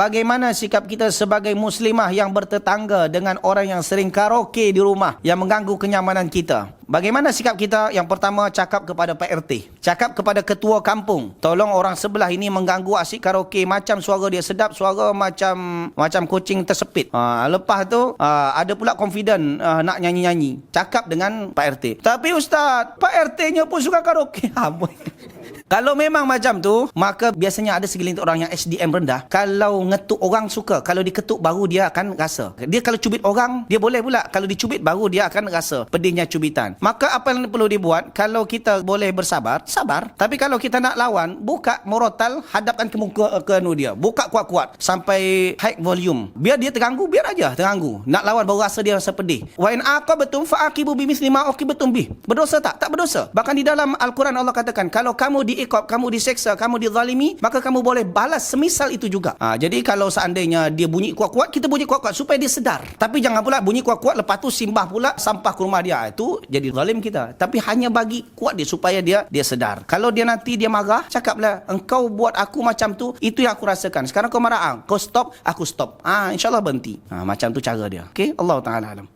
Bagaimana sikap kita sebagai muslimah yang bertetangga dengan orang yang sering karaoke di rumah yang mengganggu kenyamanan kita? Bagaimana sikap kita? Yang pertama cakap kepada Pak RT. Cakap kepada ketua kampung. Tolong orang sebelah ini mengganggu asyik karaoke macam suara dia sedap, suara macam macam kucing tersepit. Ha, lepas tu ha, ada pula confident ha, nak nyanyi-nyanyi. Cakap dengan Pak RT. Tapi ustaz, Pak RT-nya pun suka karaoke. Boy. Kalau memang macam tu, maka biasanya ada segelintir orang yang SDM rendah. Kalau ngetuk orang suka, kalau diketuk baru dia akan rasa. Dia kalau cubit orang, dia boleh pula. Kalau dicubit baru dia akan rasa pedihnya cubitan. Maka apa yang perlu dibuat? Kalau kita boleh bersabar, sabar. Tapi kalau kita nak lawan, buka morotal, hadapkan ke muka ke anu dia. Buka kuat-kuat sampai high volume. Biar dia terganggu, biar aja terganggu. Nak lawan baru rasa dia rasa pedih. Wa in aqabatum fa'aqibu bimisli ma uqibatum bih. Berdosa tak? Tak berdosa. Bahkan di dalam Al-Quran Allah katakan, kalau kamu diikop, kamu diseksa, kamu dizalimi, maka kamu boleh balas semisal itu juga. Ha, jadi kalau seandainya dia bunyi kuat-kuat, kita bunyi kuat-kuat supaya dia sedar. Tapi jangan pula bunyi kuat-kuat, lepas tu simbah pula sampah ke rumah dia. Itu jadi zalim kita. Tapi hanya bagi kuat dia supaya dia dia sedar. Kalau dia nanti dia marah, cakaplah, engkau buat aku macam tu, itu yang aku rasakan. Sekarang kau marah, ah, kau stop, aku stop. Ah, InsyaAllah berhenti. Ha, macam tu cara dia. Okay? Allah Ta'ala alam.